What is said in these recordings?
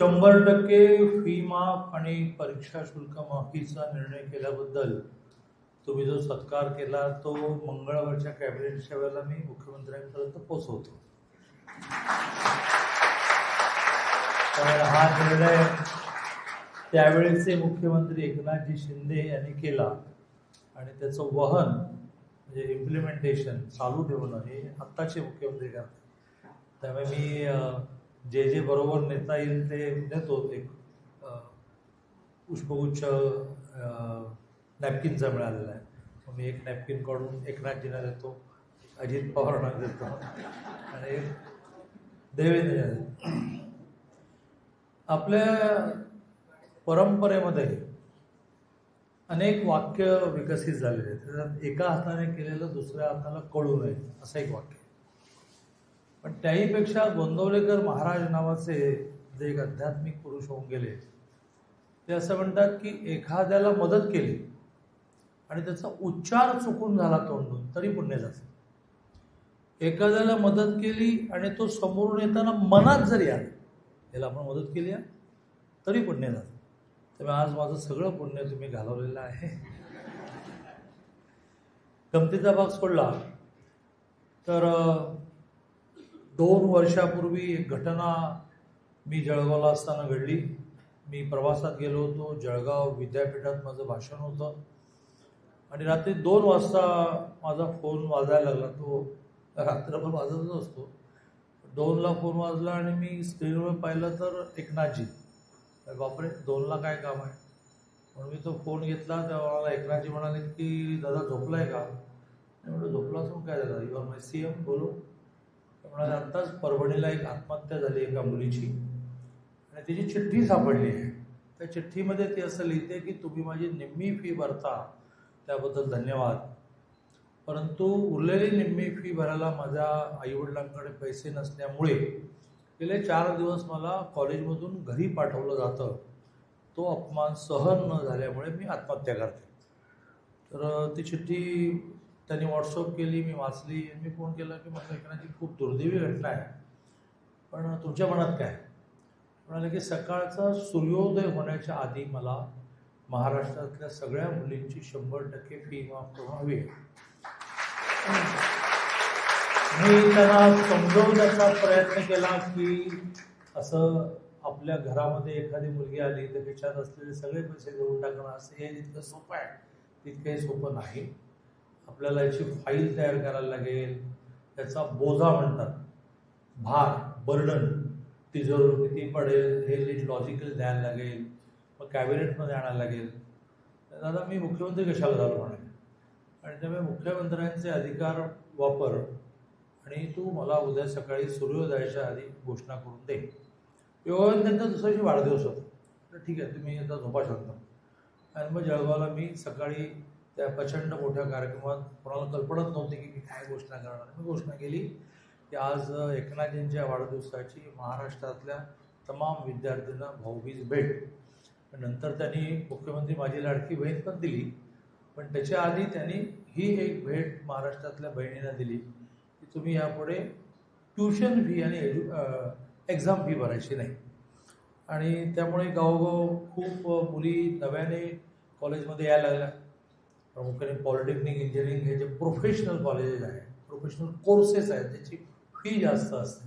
शंभर टक्के फी माफ आणि परीक्षा शुल्क माफीचा निर्णय केल्याबद्दल तुम्ही जो सत्कार केला तो मंगळवारच्या कॅबिनेटच्या वेळेला मी मुख्यमंत्र्यांपर्यंत पोचवतो तर हा निर्णय त्यावेळेचे मुख्यमंत्री एकनाथजी शिंदे यांनी केला आणि त्याचं वहन म्हणजे इम्प्लिमेंटेशन चालू ठेवणं हे आत्ताचे मुख्यमंत्री करतात. त्यामुळे मी जे जे बरोबर नेता येईल ते नेतो एक पुष्पगुच्छ नॅपकिनचा मिळालेला आहे. मग मी एक नॅपकिन काढून एकनाथजींना देतो अजित पवारांना देतो आणि देवेंद्र देतो. आपल्या परंपरेमध्ये अनेक वाक्य विकसित झालेले आहेत. त्याच्यात एका हाताने केलेलं दुसऱ्या हाताला कळू नये असं एक वाक्य पण त्याहीपेक्षा गोंदवलेकर महाराज नावाचे जे एक आध्यात्मिक पुरुष होऊन गेले ते असं म्हणतात की एखाद्याला मदत केली आणि त्याचा उच्चार चुकून झाला तोंडून तरी पुण्य जातं एखाद्याला मदत केली आणि तो समोरून येताना मनात जरी आला याला आपण मदत केली आहे तरी पुण्य जातं त्यामुळे आज माझं सगळं पुण्य तुम्ही घालवलेलं आहे. गमतीचा भाग सोडला तर दोन वर्षापूर्वी एक घटना मी जळगावला असताना घडली. मी प्रवासात गेलो होतो. जळगाव विद्यापीठात माझं भाषण होतं. आणि रात्री दोन वाजता माझा फोन वाजायला लागला. तो रात्रभर वाजतच असतो. दोनला फोन वाजला आणि मी स्क्रीनवर पाहिलं तर एकनाथजी बापरे दोनला काय काम आहे? म्हणून मी तो फोन घेतला. तेव्हा मला एकनाथजी म्हणाले की दादा झोपला आहे का? मी झोपला असून काय झालं युआर माय सी एम बोलू. म्हणाले आत्ताच परभणीला एक आत्महत्या झाली एका मुलीची. आणि तिची चिठ्ठी सापडली आहे. त्या चिठ्ठीमध्ये ती असं लिहिते की तुम्ही माझी निम्मी फी भरता. त्याबद्दल धन्यवाद. परंतु उरलेली निम्मी फी भरायला माझ्या आईवडिलांकडे पैसे नसल्यामुळे गेले चार दिवस मला कॉलेजमधून घरी पाठवलं जातं. तो अपमान सहन न झाल्यामुळे मी आत्महत्या करते. तर ती चिठ्ठी त्यांनी व्हॉट्सअप केली मी वाचली आणि मी फोन केला की म्हटलं एकनाथजी खूप दुर्दैवी घटना आहे. पण तुमच्या मनात काय? म्हणाले की सकाळचा सूर्योदय होण्याच्या आधी मला महाराष्ट्रातल्या सगळ्या मुलींची शंभर टक्के फी माफ करून हवी आहे. मी त्यांना समजवण्याचा प्रयत्न केला की असं आपल्या घरामध्ये एखादी मुलगी आली तर त्याच्यात असलेले सगळे पैसे देऊन टाकणं असं हे जितकं सोपं आहे तितकंही सोपं नाही. आपल्याला याची फाईल तयार करायला लागेल. त्याचा बोजा म्हणतात. भार बर्डन तिजोर किती पडेल हे नीट लॉजिकल द्यायला लागेल. मग कॅबिनेटमध्ये आणायला लागेल. दादा मी मुख्यमंत्री कशाला झालो म्हणे? आणि त्यामुळे मुख्यमंत्र्यांचे अधिकार वापर आणि तू मला उद्या सकाळी सूर्योदयाच्या आधी घोषणा करून दे. योगाने त्यांचा दुसऱ्या दिवशी वाढदिवस होता. तर ठीक आहे तुम्ही आता झोपा शकता आणि मग जळगावला मी सकाळी त्या प्रचंड मोठ्या कार्यक्रमात कोणाला कल्पनाच नव्हती की मी काय घोषणा करणार मी घोषणा केली की आज एकनाथजींच्या वाढदिवसाची महाराष्ट्रातल्या तमाम विद्यार्थ्यांना भाऊबीज भेट. नंतर त्यांनी मुख्यमंत्री माझी लाडकी बहीण पण दिली पण त्याच्या आधी त्यांनी ही एक भेट महाराष्ट्रातल्या बहिणींना दिली की तुम्ही यापुढे ट्युशन फी आणि एज्यु एक्झाम फी भरायची नाही. आणि त्यामुळे गावोगाव खूप मुली नव्याने कॉलेजमध्ये यायला लागल्या. प्रामुख्याने पॉलिटेक्निक इंजिनिअरिंग हे जे प्रोफेशनल कॉलेजेस आहेत प्रोफेशनल कोर्सेस आहेत त्याची फी जास्त असते.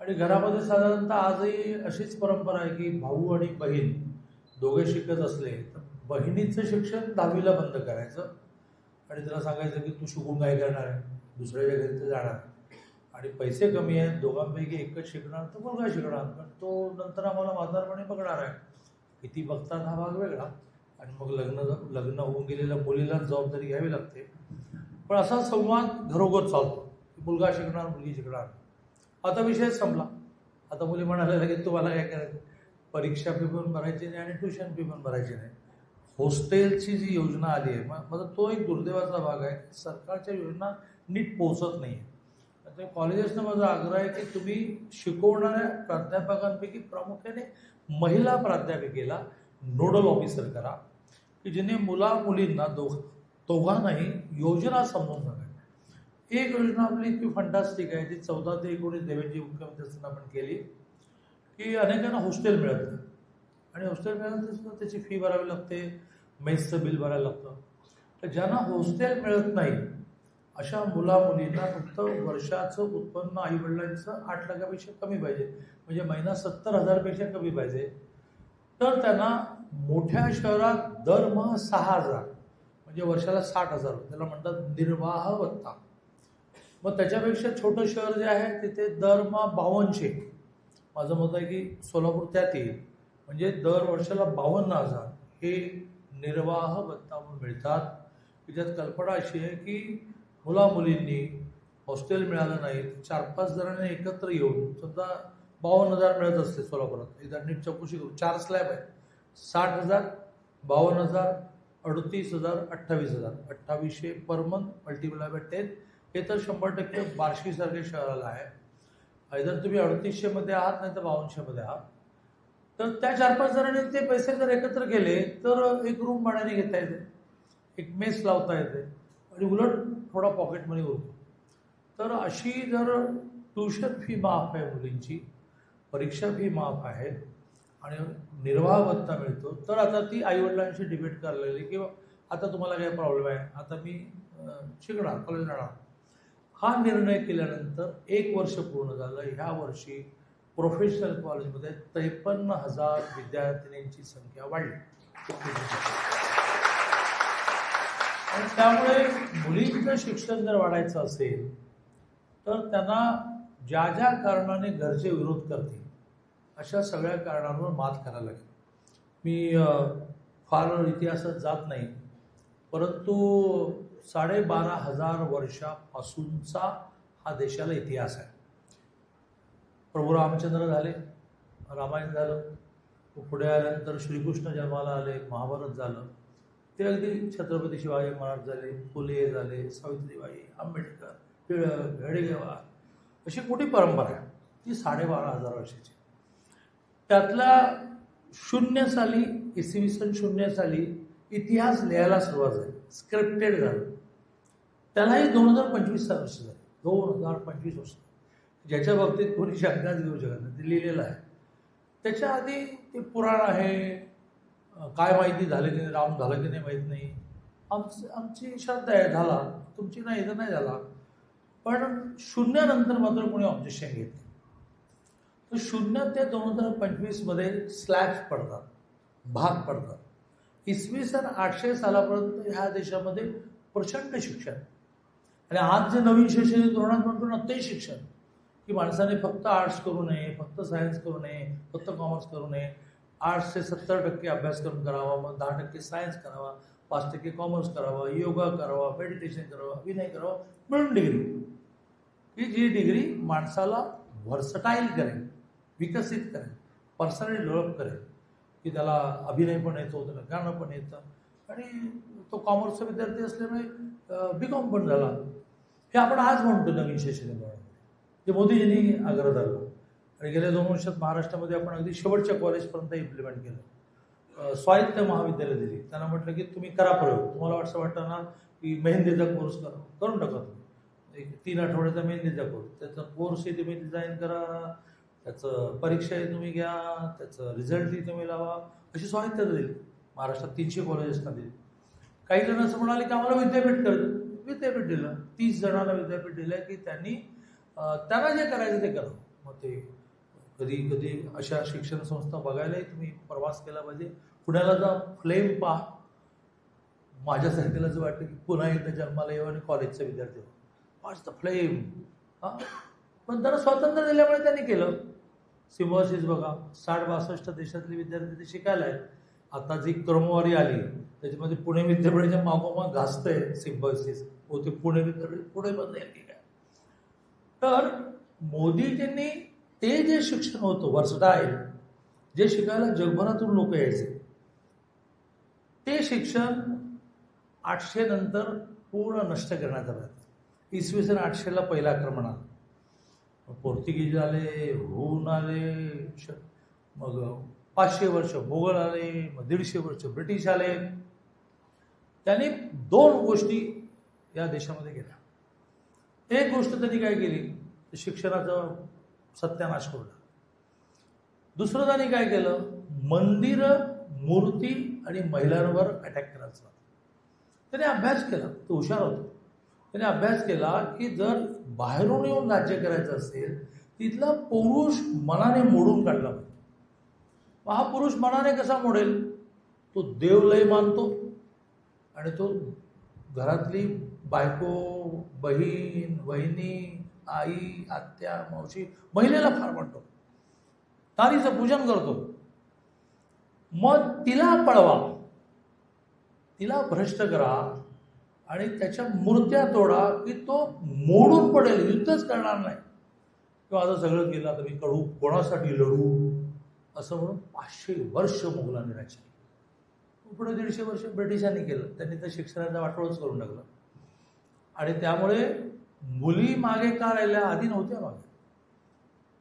आणि घरामध्ये साधारणतः आजही अशीच परंपरा आहे की भाऊ आणि बहीण दोघे शिकत असले तर बहिणीचं शिक्षण दहावीला बंद करायचं आणि त्याला सांगायचं की तू शिकून काय करणार आहे? दुसऱ्याच्या घरी तर जाणार आणि पैसे कमी आहेत दोघांपैकी एकच शिकणार तर मुलगा शिकणार. पण तो नंतर आम्हाला म्हातारपणे बघणार आहे. किती बघतात हा भाग वेगळा. आणि मग लग्न लग्न होऊन गेलेल्या मुलीला जबाबदारी घ्यावी लागते. पण असा संवाद घरोघर चालतो. मुलगा शिकणार मुलगी शिकणार. आता विषय संपला. आता मुली म्हणाल्या की तुम्हाला काय करायचं? परीक्षा फी पण भरायची नाही आणि ट्युशन फी पण भरायची नाही. हॉस्टेलची जी योजना आली आहे मग माझा तो एक दुर्दैवाचा भाग आहे की सरकारच्या योजना नीट पोहोचत नाही आहे त्या कॉलेजेसनं माझा आग्रह आहे की तुम्ही शिकवणाऱ्या प्राध्यापकांपैकी प्रामुख्याने महिला प्राध्यापिकेला नोडल ऑफिसर करा. की जिने मुला मुलींना दोघ दोघांनाही योजना समजून सांगायची. एक योजना आपली इतकी फंटास्टिक आहे जी चौदा ते एकोणीस देवेंद्रजी मुख्यमंत्री असताना आपण केली की अनेकांना हॉस्टेल मिळत नाही. आणि हॉस्टेल मिळालं सुद्धा त्याची फी भरावी लागते मेसचं बिल भरायला लागतं. तर ज्यांना हॉस्टेल मिळत नाही अशा मुला मुलींना फक्त वर्षाचं उत्पन्न आईवडिलांचं आठ लाखापेक्षा कमी पाहिजे. म्हणजे महिना सत्तर हजारपेक्षा कमी पाहिजे. तर त्यांना मोठ्या शहरात दरमहा सहा हजार म्हणजे वर्षाला साठ हजार त्याला म्हणतात निर्वाह भत्ता मग त्याच्यापेक्षा छोटं शहर जे आहे तिथे दरमहा बावनशे माझं मत आहे की सोलापूर त्यात येईल. म्हणजे दर वर्षाला बावन्न हजार हे निर्वाह भत्ता म्हणून मिळतात. त्याच्यात कल्पना अशी आहे की मुलामुलींनी हॉस्टेल मिळालं नाही चार पाच जणांनी एकत्र येऊन समजा बावन्न हजार मिळत असते सोलापुरात. एकदा नीट चौकशी करू चार स्लॅब आहे साठ हजार बावन्न हजार अडतीस हजार अठ्ठावीस हजार. अठ्ठावीसशे per month multiply by ten हे तर शंभर टक्के बार्शीसारख्या शहराला आहे. जर तुम्ही अडतीसशेमध्ये आहात नाही तर बावनशेमध्ये आहात. तर त्या चार पाच जणांनी ते पैसे जर एकत्र केले तर एक रूम भाड्याने घेता येते. एक मेस लावता येते. आणि उलट थोडा पॉकेट मनी उरतो तर अशी जर ट्युशन फी माफ आहे मुलींची परीक्षा फी माफ आहे आणि निर्वाह भत्ता मिळतो. तर आता ती आईवडिलांशी डिबेट करायला लागली की आता तुम्हाला काय प्रॉब्लेम आहे. आता मी शिकणार कॉलेज जाणार. हा निर्णय केल्यानंतर एक वर्ष पूर्ण झालं. ह्या वर्षी प्रोफेशनल कॉलेजमध्ये त्रेपन्न हजार विद्यार्थिनींची संख्या वाढली. आणि त्यामुळे मुलींचं शिक्षण जर वाढायचं असेल तर त्यांना ज्या ज्या कारणाने घरचे विरोध करतील अशा सगळ्या कारणांवर मात करायला लागेल. मी फार इतिहासात जात नाही परंतु साडेबारा हजार वर्षापासूनचा हा देशाला इतिहास आहे. प्रभू रामचंद्र झाले रामायण झालं पुढे आल्यानंतर श्रीकृष्ण जन्माला आले महाभारत झालं ते अगदी छत्रपती शिवाजी महाराज झाले फुले झाले सावित्रीबाई आंबेडकर टिळक हेडगेवार अशी मोठी परंपरा आहे? ती साडेबारा हजार वर्षाची. त्यातला शून्य साली इसवी सन शून्य साली इतिहास लिहायला सुरुवात झाली. स्क्रिप्टेड झालं. त्यालाही दोन हजार पंचवीस वर्ष झाले. दोन हजार पंचवीस वर्ष. ज्याच्या बाबतीत कोणी शंकाच घेऊ शकत नाही. ते लिहिलेलं आहे. त्याच्या आधी ते पुराण आहे. काय माहिती झालं की नाही राम झालं की नाही माहीत नाही. आमची आमची श्रद्धा आहे झाला. तुमची नाही तर नाही झाला. पण शून्यानंतर मात्र कोणी ऑब्जेक्शन घेत नाही. शून्य ते दोन हजार पंचवीसमध्ये स्लॅब्स पडतात भाग पडतात. इसवी सन आठशे सालापर्यंत ह्या देशामध्ये प्रचंड शिक्षण. आणि आज जे नवीन शैक्षणिक धोरणात म्हणतो ना ते शिक्षण. की माणसाने फक्त आर्ट्स करू नये फक्त सायन्स करू नये फक्त कॉमर्स करू नये. आर्ट्सचे सत्तर टक्के अभ्यासक्रम करावा मग दहा टक्के सायन्स करावा पाच टक्के कॉमर्स करावा योगा करावा मेडिटेशन करावा विनय करावा मिळून डिग्री ही जी डिग्री माणसाला व्हर्सटाईल करेल. विकसित करेल पर्सनली डेव्हलप करेल की त्याला अभिनय पण येतो त्याला गाणं पण येतं. आणि तो कॉमर्सचा विद्यार्थी असल्यामुळे बी कॉम पण झाला. हे आपण आज म्हणतो नवीन शैक्षणिक धोरणामध्ये ते मोदीजींनी आग्रह धरला. आणि गेल्या दोन वर्षात महाराष्ट्रामध्ये आपण अगदी शेवटच्या कॉलेजपर्यंत इम्प्लिमेंट केलं. स्वायत्त महाविद्यालय दिली. त्यांना म्हटलं की तुम्ही करा प्रयोग. तुम्हाला असं वाटतं ना की मेहंदीचा कोर्स करा. करून टाका तुम्ही. एक तीन आठवड्याचा मेहंदीचा कोर्स त्याचा कोर्स येते मी डिझाईन करा. त्याचं परीक्षाही तुम्ही घ्या त्याचं रिझल्टही तुम्ही लावा. अशी स्वायत्तता दिली महाराष्ट्रात तीनशे कॉलेजेसना दिली काही जण असं म्हणाले की आम्हाला विद्यापीठ कर विद्यापीठ दिलं. तीस जणांना विद्यापीठ दिलं की त्यांनी त्यांना जे करायचं ते करा. मग ते कधी कधी अशा शिक्षण संस्था बघायलाही तुम्ही प्रवास केला पाहिजे. पुण्याला जा फ्लेम पहा. माझ्यासारख्याला असं वाटतं की पुन्हा एकदा जन्माला येऊ आणि कॉलेजचा विद्यार्थी वाच द फ्लेम हां? पण त्यांना स्वातंत्र्य दिल्यामुळे त्यांनी केलं. सिम्बॉसिस बघा साठ बासष्ट देशातले विद्यार्थी ते शिकायला आहेत. आता जी क्रमवारी आली त्याच्यामध्ये पुणे विद्यापीठाच्या मागोमाग घासतंय सिम्बॉसिस हो ते पुणे विद्यापीठ पुढे बदलेल की काय? तर मोदीजींनी ते जे शिक्षण होतं वर्सटाईल जे शिकायला जगभरातून लोक यायचे ते शिक्षण आठशे नंतर पूर्ण नष्ट करण्यात आलं. इसवी सन आठशेला पहिला आक्रमण आलं. पोर्तुगीज आले होऊन आले श- मग पाचशे वर्ष मोगल आले मग दीडशे वर्ष ब्रिटिश आले. त्यांनी दोन गोष्टी या देशामध्ये केल्या. एक गोष्ट त्यांनी काय केली? तर शिक्षणाचा सत्यानाश करून. दुसरं त्यांनी काय केलं? मंदिरं मूर्ती आणि महिलांवर अटॅक करायचं. त्याने अभ्यास केला. तो हुशार होता. त्याने अभ्यास केला की जर बाहेरून येऊन राज्य करायचं असेल तिथला पुरुष मनाने मोडून काढला पाहिजे. हा पुरुष मनाने कसा मोडेल? तो देवलय मानतो आणि तो घरातली बायको बहीण वहिनी आई आत्या मावशी महिलेला फार म्हणतो तारीचं पूजन करतो. मग तिला पळवा. तिला भ्रष्ट करा. आणि त्याच्या मूर्त्या तोडा की तो मोडून पडेल युद्धच करणार नाही. किंवा आता सगळं केलं आता मी कळू कोणासाठी लढू? असं म्हणून पाचशे वर्ष मोगलांनी राज्य पुढे दीडशे वर्ष ब्रिटिशांनी केलं. त्यांनी तर शिक्षणाचा वाटोळच करून टाकलं. आणि त्यामुळे मुली मागे का राहिल्या? आधी नव्हत्या मागे.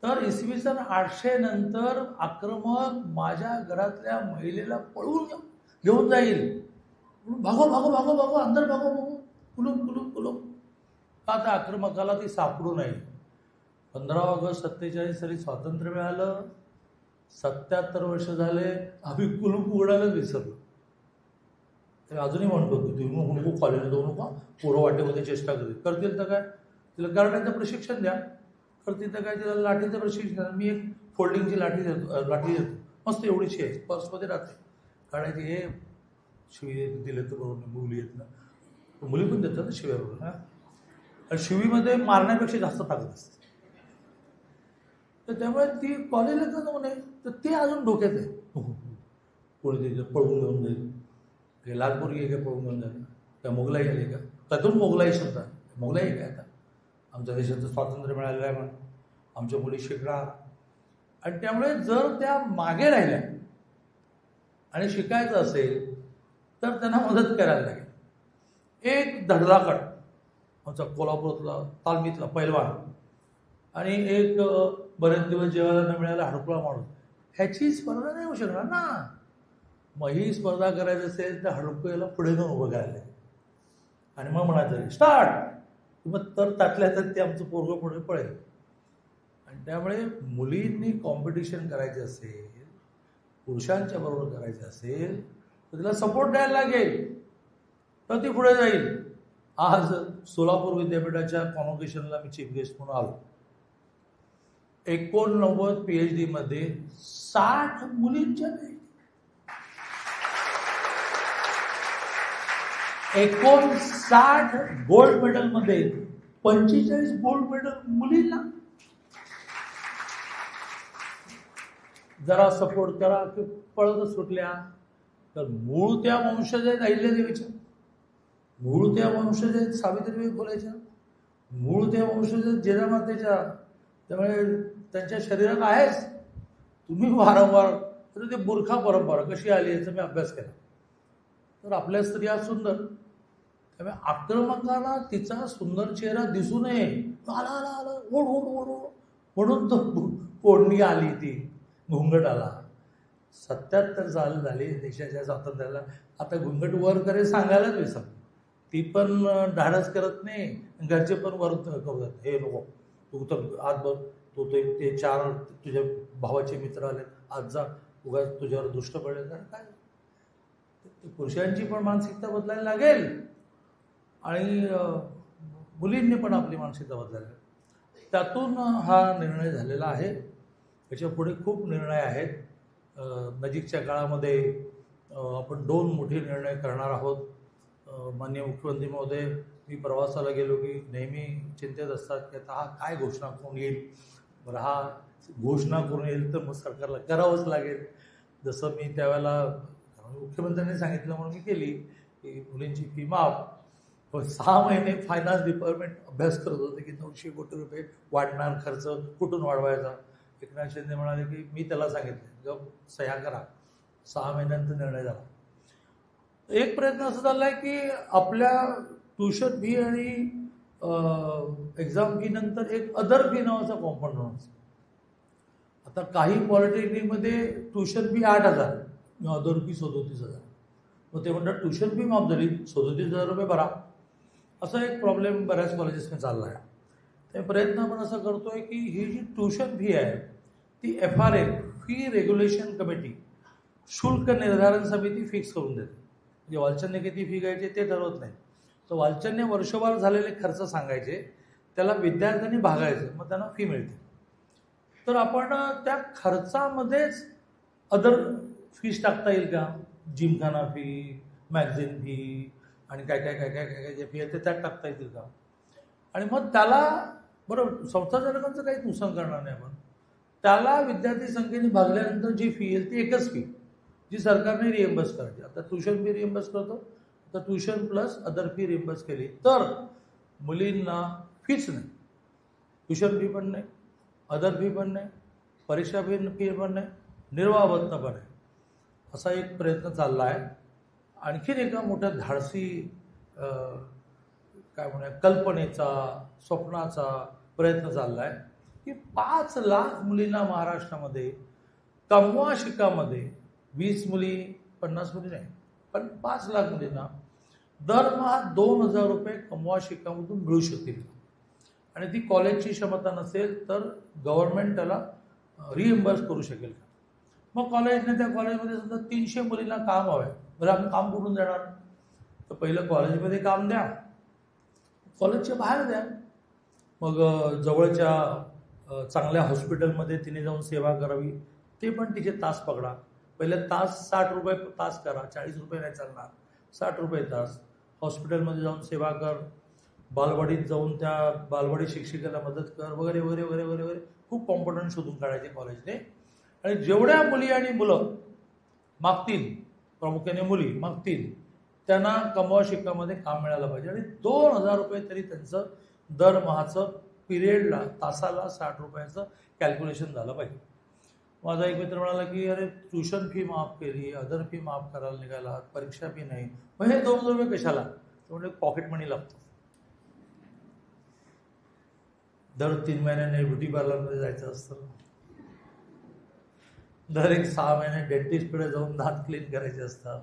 तर इसवी सन आठशे नंतर आक्रमक माझ्या घरातल्या महिलेला पळून घेऊन जाईल. भागो भागो भागो भागो अंदर भागो भागो. कुलूप कुलूप कुलूप का त्या आक्रमकाला ती सापडू नये पंधरा ऑगस्ट सत्तेचाळीस साली स्वातंत्र्य मिळालं. सत्याहत्तर वर्ष झाले आम्ही कुलूप उघडायलाच विसरलो. ते अजूनही म्हणतो की तुम्ही नको कॉलेजला जाऊ नका. पोरं वाटेमध्ये चेष्टा करतील करतील तर काय? तिला गार्डनचं प्रशिक्षण द्या. करतील तर काय? तिला लाठीचं प्रशिक्षण द्या. मी एक फोल्डिंगची लाठी देतो लाठी देतो. मस्त एवढीशी आहे. पर्समध्ये राहते. काढायची हे शिवी दिलं तर बरोबर मुली येत ना. मुली पण देतात ना शिव्या बरोबर हां? आणि शिवीमध्ये मारण्यापेक्षा जास्त ताकद असते. तर त्यामुळे ती कॉलेजला का जाऊ नये तर ते अजून डोक्यात आहे. कोणी तिथं पळवून घेऊन जाईल. काही लाल पोरगी काय पळून घेऊन जाईल? त्या मोगलाई आली का? त्यातून मोगलाई शब्द आहे. मोगलाई काय आता? आमच्या देशाचं स्वातंत्र्य मिळालेलं आहे म्हणून. आमच्या मुली शिकणार. आणि त्यामुळे जर त्या मागे राहिल्या आणि शिकायचं असेल तर त्यांना मदत करायला लागेल. एक धडलाकड आमचा कोल्हापूरातला तालमीतला पैलवान आणि एक बरेच दिवस जेवायला न मिळायला हडकुळा माणूस. ह्याची स्पर्धा नाही होऊ शकणार ना. मग ही स्पर्धा करायची असेल तर हडकुळ्याला पुढे घेऊन उभं करायला आणि मग म्हणायचं स्टार्ट! मग तर त्यातल्या तर ते आमचं पोरगं पुढे पळेल. आणि त्यामुळे मुलींनी कॉम्पिटिशन करायचे असेल पुरुषांच्या बरोबर करायचं असेल तर तिला सपोर्ट द्यायला लागेल. तर ती पुढे जाईल. आज सोलापूर विद्यापीठाच्या कॉन्व्होकेशनला मी चीफ गेस्ट म्हणून आलो. एकोणनव्वद पी एच डीमध्ये साठ मुलींच्या एकोणसाठ गोल्ड मेडलमध्ये पंचेचाळीस गोल्ड मेडल मुलींना. जरा सपोर्ट करा की पळतच सुटल्या. तर मूळ त्या वंशज आहेत अहिल्यादेवीच्या मूळ त्या वंशज आहेत सावित्रीबाई फुलेच्या मूळ त्या वंशज आहेत जिजामातेच्या त्यामुळे त्यांच्या शरीरात आहेच. तुम्ही वारंवार तर ते बुरखा परंपरा कशी आली याचा मी अभ्यास केला. तर आपल्या स्त्रिया सुंदर. त्यामुळे आक्रमकाला तिचा सुंदर चेहरा दिसू नये. आला आला आला. ओढ ओढ ओढ ओढ. म्हणून तर ओढणी आली ती. घुंगट आला. सत्याहत्तर साल झाली देशाच्या स्वातंत्र्याला. आता घुंगट वर करे सांगायलाच विसर ती पण धाडस करत नाही. घरचे पण वर करतात हे नको. तू तर आज बघ. तू ते ते चार तुझ्या भावाचे मित्र आले आज जा. उगा तुझ्यावर दुष्ट पडले तर काय? पुरुषांची पण मानसिकता बदलायला लागेल. आणि मुलींनी पण आपली मानसिकता बदलायला त्यातून हा निर्णय झालेला आहे. याच्यापुढे खूप निर्णय आहेत. नजीकच्या काळामध्ये आपण दोन मोठे निर्णय करणार आहोत. मान्य माननीय मुख्यमंत्री महोदय मी प्रवासाला गेलो की नेहमी चिंतेत असतात की आता हा काय घोषणा करून येईल? बरं हा घोषणा करून येईल तर मग सरकारला करावंच लागेल. जसं मी त्यावेळेला मुख्यमंत्र्यांनी सांगितलं म्हणून मी केली की मुलींची फी माफ. पण सहा महिने फायनान्स डिपार्टमेंट अभ्यास करत होते की नऊशे कोटी रुपये वाढणार खर्च कुठून वाढवायचा? एकनाथ शिंदे म्हणाले की मी त्याला सांगितलं जो सह्या करा. सहा महिन्यांचा निर्णय झाला. एक प्रयत्न असा झाला आहे की आपल्या ट्युशन फी आणि एक्झाम फी नंतर एक अदर फी नावाचा कॉम्पाऊंड होणार आता काही पॉलिटेक्निकमध्ये ट्युशन फी आठ हजार किंवा अदर फी सदोतीस हजार. मग ते म्हणतात ट्युशन फी माफ झाली सदोतीस हजार रुपये भरा. असा एक प्रॉब्लेम बऱ्याच कॉलेजेसने चालला आहे ते प्रयत्न आपण असा करतोय की ही जी ट्युशन फी आहे ती F R A fee regulation committee शुल्क निर्धारण समिती फिक्स करून देते. म्हणजे वालचंदने किती फी घ्यायची ते ठरवत नाही. तर वालचंदने वर्षभर झालेले खर्च सांगायचे त्याला विद्यार्थ्यांनी भागायचं मग त्यांना फी मिळते. तर आपण त्या खर्चामध्येच अदर फीज टाकता येईल का? जिमखाना फी मॅगझिन फी आणि काय काय काय काय काय काय जे फी आहे ते त्यात टाकता येतील का? आणि मग त्याला बरोबर संस्थाचालकांचं काही नुकसान करणार नाही आपण. त्याला विद्यार्थी संख्येने भागल्यानंतर जी फी येईल ती एकच फी जी सरकारने रिएम्बर्स करायची. आता ट्युशन फी रिएम्बर्स करतो. तर tuition plus other fee reimburse केली तर मुलींना फीच नाही. ट्युशन फी पण नाही. अदर फी पण नाही. परीक्षा फी फी पण नाही. निर्वाह पण आहे असा एक प्रयत्न चालला आहे. आणखीन एका मोठ्या धाडसी काय म्हणूया कल्पनेचा स्वप्नाचा प्रयत्न चालला आहे. की पाच लाख मुलींना महाराष्ट्रामध्ये कमवा शिकामध्ये वीस मुली पन्नास मुली नाही पण पाच लाख मुलींना दरमहा दोन हजार रुपये कमवा शिकामधून मिळू शकतील. आणि ती कॉलेजची क्षमता नसेल तर गव्हर्नमेंट त्याला रिएम्बर्स करू शकेल का? मग कॉलेजने त्या कॉलेजमध्ये समजा तीनशे मुलींना काम हवं आहे बरं आपण काम करून देणार? तर पहिलं कॉलेजमध्ये काम द्या. कॉलेजच्या बाहेर द्या. मग जवळच्या चांगल्या हॉस्पिटलमध्ये तिने जाऊन सेवा करावी ते पण तिचे तास पकडा. पहिले तास साठ रुपये तास करा चाळीस रुपये नाही चालणार. साठ रुपये तास. हॉस्पिटलमध्ये जाऊन सेवा कर. बालवाडीत जाऊन त्या बालवाडी शिक्षिकेला मदत कर वगैरे वगैरे वगैरे वगैरे. वगैरे खूप कॉम्पिटंट शोधून काढायचे कॉलेजने आणि जेवढ्या मुली आणि मुलं मागतील प्रामुख्याने मुली मागतील त्यांना कमवा शिकामध्ये काम मिळालं पाहिजे. आणि दोन हजार रुपये तरी त्यांचं दरमहाचं पिरियडला तासाला साठ रुपयाचं कॅल्क्युलेशन झालं पाहिजे. माझा एक मित्र म्हणाला की अरे ट्युशन फी माफ केली अदर फी माफ करायला निघाला परीक्षा फी नाही. मग हे दोन रुपये कशाला? तो म्हणजे पॉकेट मनी लागतो. दर तीन महिन्याने ब्युटी पार्लरमध्ये जायचं असतं. दर एक सहा महिने डेंटिस्टकडे जाऊन दात क्लीन करायचे असतात.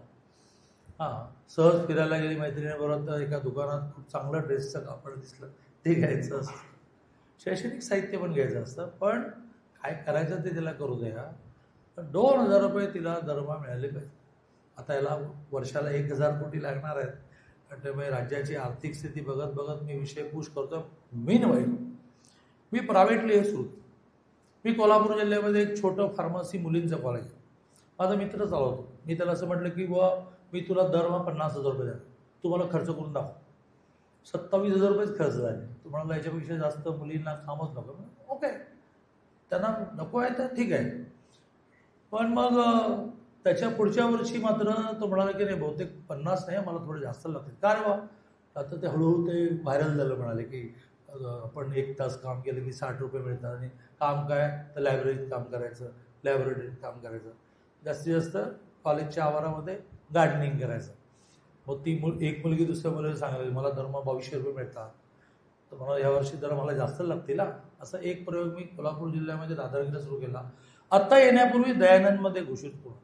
हां सहज फिरायला गेली मैत्रिणीबरोबर तर एका दुकानात खूप चांगलं ड्रेसचं कापड दिसलं ते घ्यायचं असतं. शैक्षणिक साहित्य पण घ्यायचं असतं पण काय करायचं ते तिला करू द्या. पण दोन हजार रुपये तिला दरमहा मिळाले पाहिजे. आता याला वर्षाला एक हजार कोटी लागणार आहेत. आणि त्यामुळे राज्याची आर्थिक स्थिती बघत बघत मी विषय पुश करतो मीन वाईन मी प्रायव्हेटली हे सुरू मी कोल्हापूर जिल्ह्यामध्ये एक छोटं फार्मसी मुलींचं कॉलेज आहे. माझा मित्र चालवतो. मी त्याला असं म्हटलं की बुवा मी तुला दरमहा पन्नास हजार रुपये द्या तू मला खर्च करून दाखव. सत्तावीस हजार रुपयेच खर्च झाले. तू म्हणाला याच्यापेक्षा जास्त मुलींना कामच नको ओके. त्यांना नको आहे तर ठीक आहे. पण मग त्याच्या पुढच्या वर्षी मात्र तो म्हणाला की नाही बहुतेक पन्नास नाही मला थोडे जास्त लागतील. का रे बा? आता ते हळूहळू ते व्हायरल झालं म्हणाले की आपण एक तास काम केलं की साठ रुपये मिळतात आणि काम काय? तर लायब्ररीत काम करायचं लायब्ररीत काम करायचं. जास्तीत जास्त कॉलेजच्या आवारामध्ये गार्डनिंग करायचं. मग ती मुल एक मुलगी दुसऱ्या मुलीला सांगायला मला दरमहा बावीसशे रुपये मिळतात. तर मला यावर्षी जरा मला जास्त लागतील हा. असा एक प्रयोग मी कोल्हापूर जिल्ह्यामध्ये दादरगिरीला सुरू केला. आत्ता येण्यापूर्वी दयानंदमध्ये घोषित करून.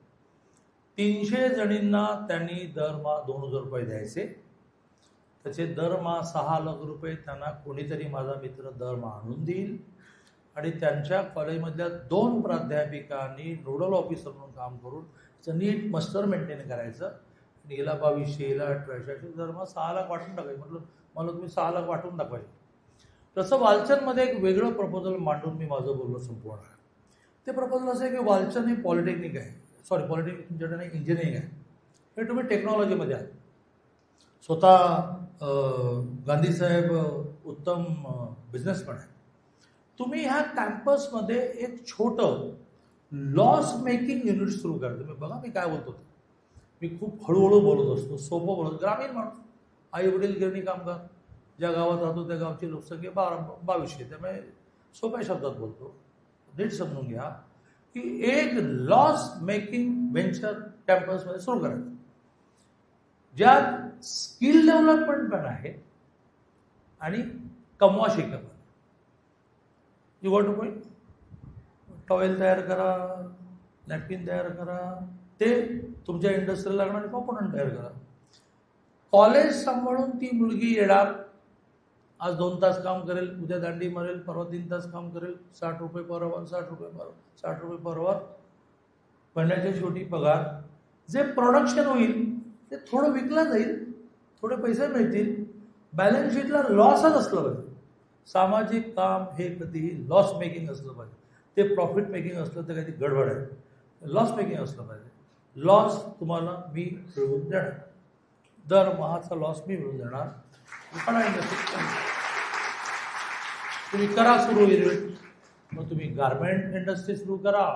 तीनशे जणींना त्यांनी दरमहा दोन हजार रुपये द्यायचे. त्याचे दरमहा सहा लाख रुपये त्यांना कोणीतरी माझा मित्र दरमहा आणून देईल. आणि त्यांच्या कॉलेजमधल्या दोन प्राध्यापिकांनी नोडल ऑफिसर म्हणून काम करून त्याचं नीट मस्टर मेंटेन करायचं. आणि हिला बावीसशे हिला अठराशे असे धर्म सहा लाख वाटून टाकायचे. म्हटलं मला तुम्ही सहा लाख वाटून दाखवायचे. तसं वालचंदमध्ये एक वेगळं प्रपोजल मांडून मी माझं बोलणं संपवणार आहे. ते प्रपोजल असं आहे की वालचंद हे पॉलिटेक्निक आहे. सॉरी पॉलिटेक्निक तुमच्याकडे नाही इंजिनिअरिंग आहे. हे तुम्ही टेक्नॉलॉजीमध्ये आहात. स्वतः गांधीसाहेब उत्तम बिझनेसमॅन आहे तुम्ही ह्या कॅम्पसमध्ये एक छोटं लॉस मेकिंग युनिट सुरू करा. तुम्ही बघा मी काय बोलतो. ते. मी खूप हळूहळू बोलत असतो सोपं बोलत ग्रामीण माणूस. आई वडील गिरणी कामगार. ज्या गावात राहतो त्या गावची लोकसंख्या बारा बावीसशे त्यामुळे सोप्या शब्दात बोलतो. नीट समजून घ्या की एक लॉस मेकिंग व्हेंचर कॅम्पसमध्ये सुरू करायचं. ज्यात स्किल डेव्हलपमेंट पण आहे आणि कमवा शिका पण. You what to point towel तयार करा नॅपकिन तयार करा. ते तुमच्या इंडस्ट्रीला लागणारे कॉम्पोनंट तयार करा. कॉलेज सांभाळून ती मुलगी येणार. आज दोन तास काम करेल उद्या दांडी मारेल परवा तीन तास काम करेल. साठ रुपये पर साठ रुपये पर साठ रुपये पर आवर महिन्याच्या शेवटी पगार. जे प्रोडक्शन होईल ते थोडं विकलं जाईल थोडे पैसे मिळतील. बॅलन्स शीटला लॉसच असलं पाहिजे. सामाजिक काम हे कधीही लॉस मेकिंग असलं पाहिजे. ते प्रॉफिट मेकिंग असलं तर कधी गडबड आहे. लॉस मेकिंग असलं पाहिजे. लॉस तुम्हाला मी मिळवून देणार. दरमहाचा लॉस मी मिळवून देणार. तुम्ही करा सुरू इन्व्हेस्ट मग तुम्ही गारमेंट इंडस्ट्री सुरू करा.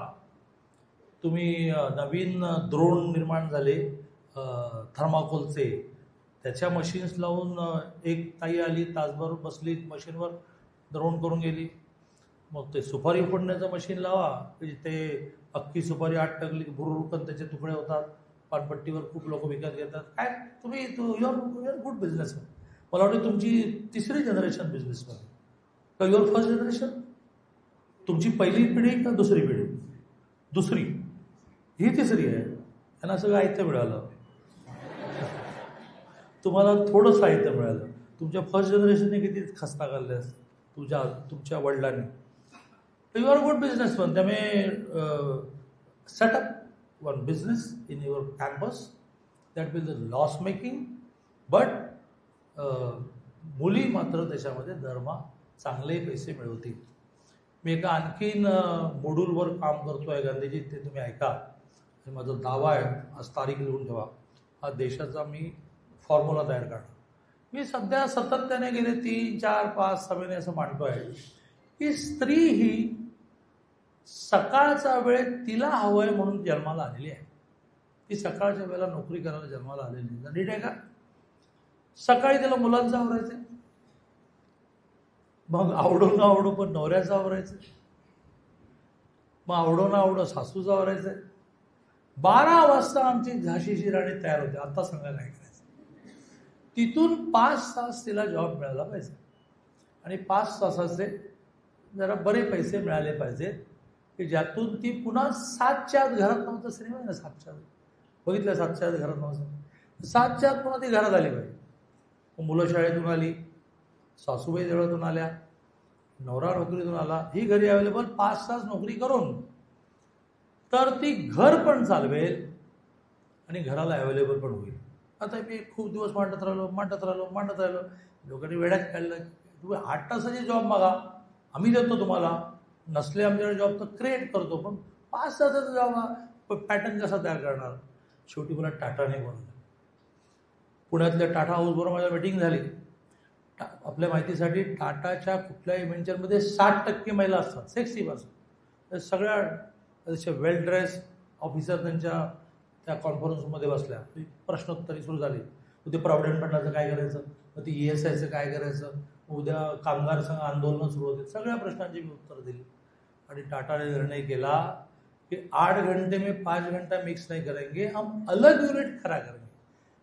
तुम्ही नवीन द्रोण निर्माण झाले थर्माकोलचे त्याच्या मशीन्स लावून एक ताई आली तासभर बसली मशीनवर द्रोण करून गेली. मग ते सुपारी फोडण्याचं मशीन लावा. म्हणजे ते अख्खी सुपारी आठ टाकली की भुरुकन त्याचे तुकडे होतात पानपट्टीवर खूप लोक विकत घेतात. काय तुम्ही युअर युअर गुड बिझनेस मला वाटतं तुमची तिसरी जनरेशन बिझनेसमॅन का युअर फर्स्ट जनरेशन तुमची पहिली पिढी का दुसरी पिढी? दुसरी. ही तिसरी आहे. त्यांना सगळं साहित्य मिळालं. तुम्हाला थोडं साहित्य मिळालं. तुमच्या फर्स्ट जनरेशनने किती खस्ता काढले असते तुझ्या तुमच्या वडिलांनी. यू आर गुड बिझनेसमॅन त्यामुळे setup one business in your campus that will the loss making but मुली मात्र त्याच्यामध्ये दरमा चांगले पैसे मिळवतील. मी एका आणखीन मॉड्यूलवर काम करतो आहे गांधीजी ते तुम्ही ऐका. आणि माझा दावा आहे. आज तारीख लिहून ठेवा. हा देशाचा मी फॉर्म्युला तयार करणार. मी सध्या सातत्याने गेले तीन चार पाच सहा महिने असं मांडतो आहे की स्त्री ही सकाळचा वेळ तिला हवं आहे म्हणून जन्माला आलेली आहे. ती सकाळच्या वेळेला नोकरी करायला जन्माला आलेली आहे. नीट आहे का? सकाळी तिला मुलांचं आवरायचं. मग आवडो ना आवडो पण नवऱ्याचं आवरायचं. मग आवडो ना आवडो सासूचं आवरायचं. बारा वाजता आमची झाशीची राणी तयार होते. आता सांगा काय करायचं. तिथून पाच तास तिला जॉब मिळाला पाहिजे. आणि पाच तासाचे जरा बरे पैसे मिळाले पाहिजेत. की ज्यातून ती पुन्हा सातच्या आत घरात नव्हतं सिनेमा आहे ना सातच्या आत. बघितलं सातच्या आत घरात नव्हतं. सातच्या आत पुन्हा ती घरात आली पाहिजे मग मुलं शाळेतून आली सासूबाई देवळातून आल्या नवरा नोकरीतून आला ही घरी अवेलेबल पाच तास नोकरी करून. तर ती घर पण चालवेल आणि घराला अवेलेबल पण होईल. आता मी खूप दिवस मांडत राहिलो मांडत राहिलो मांडत राहिलो. लोकांनी वेळात काढलं. तुम्ही आठ तासाची जॉब मागा. आम्ही देतो तुम्हाला. नसले आमच्याकडे जॉब तर क्रिएट करतो पण पाच तासाचा जॉब हा पॅटर्न कसा तयार करणार? शेवटी मला टाटाने बोलवलं. पुण्यातल्या टाटा हाऊसबरोबर माझ्या मिटिंग झाली. टा आपल्या माहितीसाठी टाटाच्या कुठल्याही व्हेंचरमध्ये साठ टक्के महिला असतात सिक्स्टी पर्सेंट सगळ्या अशा वेल ड्रेस ऑफिसर त्यांच्या त्या कॉन्फरन्समध्ये बसल्या. ती प्रश्नोत्तरी सुरू झाली. मग ते प्रॉव्हिडंट फंडाचं काय करायचं? मग ते ई एस आयचं काय करायचं? उद्या कामगार संघ आंदोलनं सुरू होते. सगळ्या प्रश्नांची मी उत्तर दिली. आणि टाटाने निर्णय केला कि आठ घंटे में पाँच घंटा मिक्स नहीं करेंगे हम अलग यूनिट खड़ा करेंगे.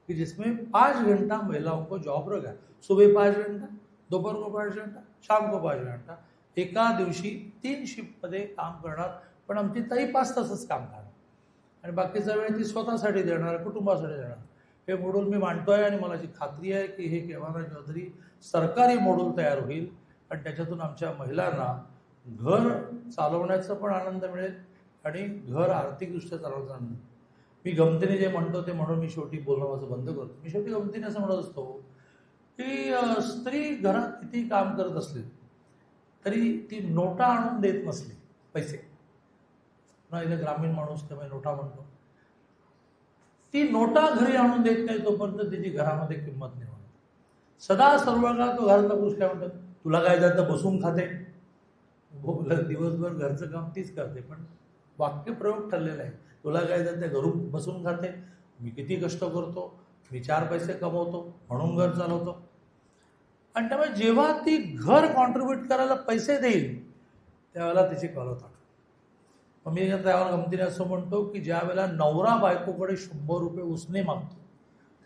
कि जिसमें पाँच घंटा महिलाओं को जॉब रहेगा सुबह पाँच घंटा दोपहर को पाँच घंटा शाम को पाँच घंटा. एका दिवशी तीन शिफ्टमध्ये काम करणार पण आमची ताई पाच तासच काम करणार. आणि बाकीचा वेळ ती स्वतःसाठी देणार कुटुंबासाठी देणार. हे मॉड्यूल मी मांडतो आहे आणि मला जी खात्री आहे की हे केव्हा चौधरी सरकारी मॉड्यूल तयार होईल. आणि त्याच्यातून आमच्या महिलांना घर चालवण्याचा पण आनंद मिळेल आणि घर आर्थिकदृष्ट्या चालवण्याचा आनंद मी गमतीने जे म्हणतो ते म्हणून मी शेवटी बोलणं माझं बंद करतो. मी शेवटी गमतीने असं म्हणत असतो की स्त्री घरात किती काम करत असली तरी ती नोटा आणून देत नसली पैसे. ना इथे ग्रामीण माणूस त्यामुळे नोटा म्हणतो. ती नोटा घरी आणून देत नाही तोपर्यंत तिची घरामध्ये किंमत नाही होत सदा सर्व काळ तो घरातला पुरुष काय म्हणतो? तुला काय जातं बसून खाते? हो, दिवसभर घरचं काम तीच करते पण वाक्यप्रयोग ठरलेला आहे. तुला काय जातं घरून बसून खाते. मी किती कष्ट करतो? मी चार पैसे कमवतो म्हणून घर चालवतो. आणि त्यामुळे जेव्हा ती घर कॉन्ट्रीब्यूट करायला पैसे देईल त्यावेळेला तिची कॉलर मग मी त्यावर गमतीने असं म्हणतो की ज्या वेळेला नवरा बायकोकडे शंभर रुपये उसने मागतो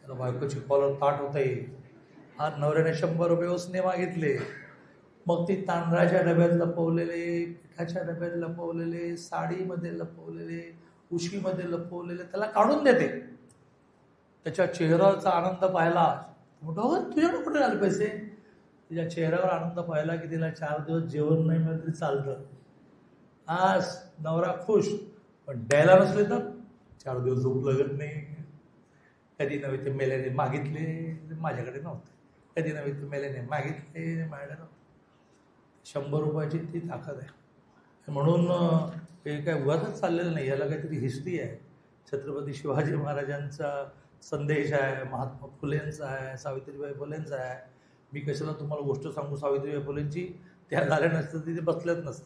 त्याला बायकोची कॉलर ताट होते. आज नवऱ्याने शंभर रुपये उसने मागितले. मग ते तांदळाच्या डब्यात लपवलेले पिठाच्या डब्यात लपवलेले साडीमध्ये लपवलेले उशीमध्ये लपवलेले त्याला काढून देते. त्याच्या चेहऱ्याचा आनंद पाहिला. म्हणतो "अगं, तुझ्याकडे कुठे आले पैसे? तिच्या चेहऱ्यावर आनंद पाहिला की तिला चार दिवस जेवण नाही मिळत तरी चालतं. आज नवरा खुश पण द्यायला नसले तर? चार दिवस झोप लागत नाही. कधी नव्हे ते मेल्याने मागितले माझ्याकडे नव्हते. कधी नव्हे ते मेल्याने मागितले माझ्याकडे नव्हते. शंभर रुपयाची ती ताकद आहे. म्हणून हे काय उगाच चाललेलं नाही याला काहीतरी हिस्ट्री आहे. छत्रपती शिवाजी महाराजांचा संदेश आहे महात्मा फुलेंचा आहे सावित्रीबाई फुलेंचा आहे. मी कशाला तुम्हाला गोष्ट सांगू सावित्रीबाई फुलेंची? त्या झाल्या नसतं तिथे बसल्याच नसतं.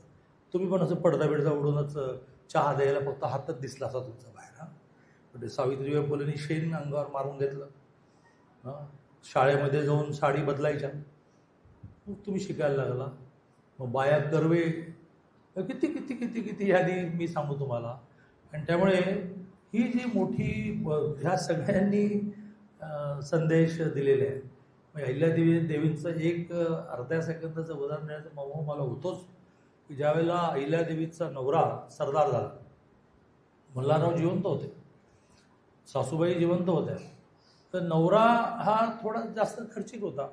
तुम्ही पण असं पडदा बिडदा उडूनच चहा द्यायला फक्त हातच दिसला असा तुमचा बाहेर हा. म्हणजे सावित्रीबाई फुलेंनी शेण अंगावर मारून घेतलं. शाळेमध्ये जाऊन साडी बदलायच्या. मग तुम्ही शिकायला लागला. मग बाया कर्वे किती किती किती किती यादी मी सांगू तुम्हाला. आणि त्यामुळे ही जी मोठी ह्या सगळ्यांनी संदेश दिलेले आहे मग अहिल्यादेवी देवींचं एक अर्ध्या सेकंदाचं उदाहरण देण्याचं मोह मला होतोच की ज्यावेळेला अहिल्यादेवीचा नवरा सरदार झाला. मल्हारराव जिवंत होते. सासूबाई जिवंत होत्या. तर नवरा हा थोडा जास्त खर्चिक होता.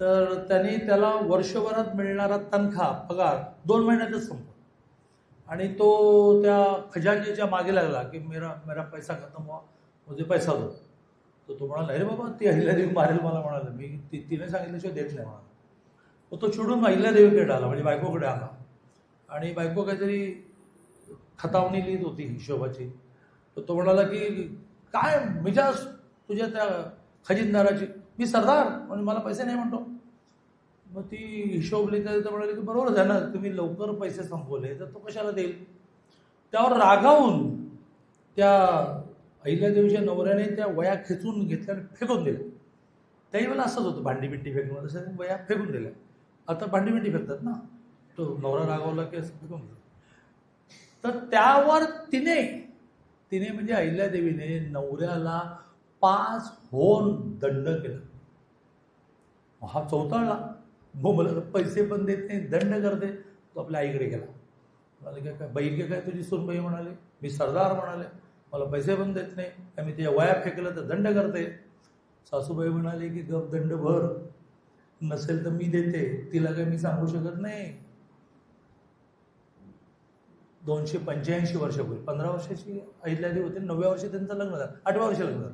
तर त्याने त्याला वर्षभरात मिळणारा तनखा पगार दोन महिन्यातच संपला आणि तो त्या खजांजीच्या मागे लागला की मेरा मेरा पैसा खतम व्हा मुझे पैसा दो. तर तो म्हणाला अरे बाबा ती अहिल्यादेवी मारेल मला म्हणाले. मी ती तिने सांगितल्याशिवाय देत नाही म्हणाला. मग तो चिडून अहिल्यादेवीकडे आला म्हणजे बायकोकडे आला. आणि बायको काहीतरी खतावणी लिहित होती हिशोबाची. तर तो म्हणाला की काय मिजाज तुझ्या त्या खजिनदाराची मी सरदार म्हणजे मला पैसे नाही म्हणतो. मग ती हिशोब लिहिता तर म्हणाली की बरोबर आहे ना तुम्ही लवकर पैसे संपवले तर तो कशाला देईल? त्यावर रागावून त्या अहिल्यादेवीच्या नवऱ्याने त्या वया खेचून घेतल्या आणि फेकून दिल्या. त्याही वेळेला असंच होतं भांडी बिंडी फेकणं तसं वया फेकून दिल्या. आता भांडी बिंडी फेकतात ना तो नवरा रागावला की असं फेकून तर त्यावर तिने तिने म्हणजे अहिल्यादेवीने नवऱ्याला पाच होन दंड केला. हा चौताळला. मग मला पैसे पण देत नाही दंड करते. तो आपल्या आईकडे गेला. म्हणाले काय काय बाई काय तुझी सुनबाई म्हणाले? मी सरदार म्हणाले. मला पैसे पण देत नाही. आणि मी तिच्या वया फेकलं तर दंड करते. सासूबाई म्हणाले की गप दंड भर. नसेल तर मी देते. तिला काही मी सांगू शकत नाही. दोनशे पंच्याऐंशी वर्षापूर्वी पंधरा वर्षाची आईला होते नवव्या वर्षी त्यांचं लग्न झालं आठव्या वर्षी लग्न झालं.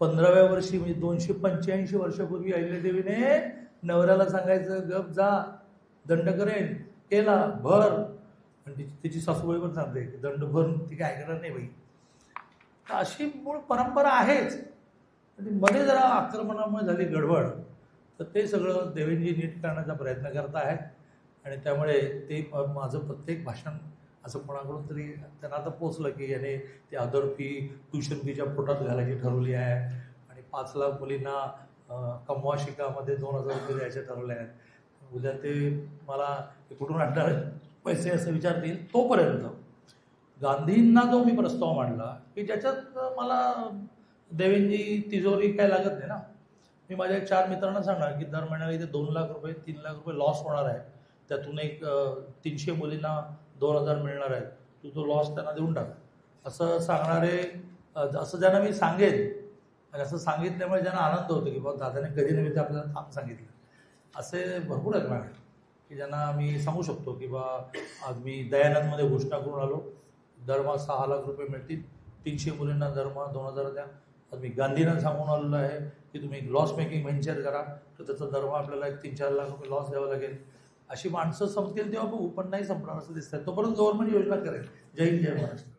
पंधराव्या वर्षी म्हणजे दोनशे पंच्याऐंशी वर्षापूर्वी अहिल्यादेवीने नवऱ्याला सांगायचं गप जा दंड करेन केला भर. आणि तिची तिची सासूबाई पण सांगते की दंड भरून ती काय ऐकणार नाही बाई. अशी मूळ परंपरा आहेच. आणि मध्ये जरा आक्रमणामुळे झाली गडबड. तर ते सगळं देवेंजी नीट करण्याचा प्रयत्न करत आहेत. आणि त्यामुळे ते माझं प्रत्येक भाषण असं कोणाकडून तरी त्यांना आता पोचलं की याने ते अदर फी ट्युशन फीच्या पोटात घालायची ठरवली आहे. आणि पाच लाख मुलींना कमवा शिकामध्ये दोन हजार रुपये द्यायचे ठरवले आहेत. उद्या ते मला कुठून आणणार पैसे असं विचारतील तोपर्यंत. गांधींना जो मी प्रस्ताव मांडला की ज्याच्यात मला देवेंजी तिजोरी काय लागत नाही ना. मी माझ्या चार मित्रांना सांगणार की दर महिन्याला इथे दोन लाख रुपये तीन लाख रुपये लॉस होणार आहे. त्यातून एक तीनशे मुलींना दोन हजार मिळणार आहेत तू तो लॉस त्यांना देऊन टाक. असं सांगणारे असं ज्यांना मी सांगेन आणि असं सांगितल्यामुळे ज्यांना आनंद होतो की बाबा दादाने कधी नव्हे ते आपल्याला थांब सांगितलं. असे भरपूर आहेत मॅडम की ज्यांना मी सांगू शकतो की बा आज मी दयानंदमध्ये घोषणा करून आलो. दरमहा सहा लाख रुपये मिळतील. तीनशे मुलींना दरमहा दोन हजार द्या. आज मी गांधींना सांगून आलेलो आहे की तुम्ही एक लॉस मेकिंग व्हेंचर करा. तर त्याचा दरमहा आपल्याला एक तीन चार लाख रुपये लॉस द्यावा लागेल. अशी माणसं संपतील तेव्हा बघू पण नाही संपणार असं दिसतंय. तोपर्यंत गव्हर्नमेंट योजना करेल. जय हिंद जय महाराष्ट्र.